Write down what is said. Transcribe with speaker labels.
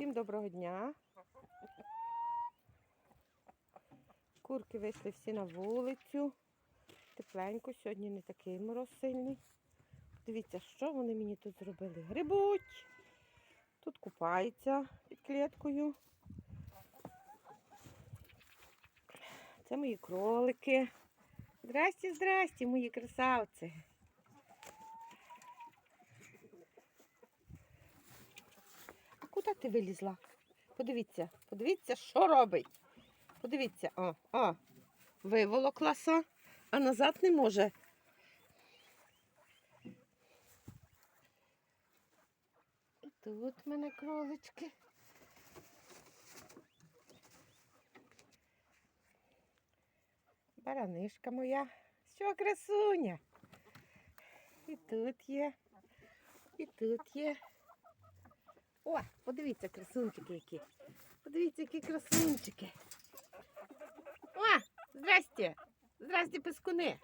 Speaker 1: Всім доброго дня. Курки вийшли всі на вулицю. Тепленько, сьогодні не такий мороз сильний. Дивіться, що вони мені тут зробили. Грибуть. Тут купаються під кліткою. Це мої кролики. Здрасте, здрасте, мої красавці. А ти вилізла? Подивіться, подивіться, що робить. Подивіться, о, о, виволоклася, а назад не може. І тут в мене кролички. Баранишка моя. Що красуня? І тут є. І тут є. О, подивіться, красунчики які. Подивіться, які красунчики. О, здрасте. Здрасте, пискуни.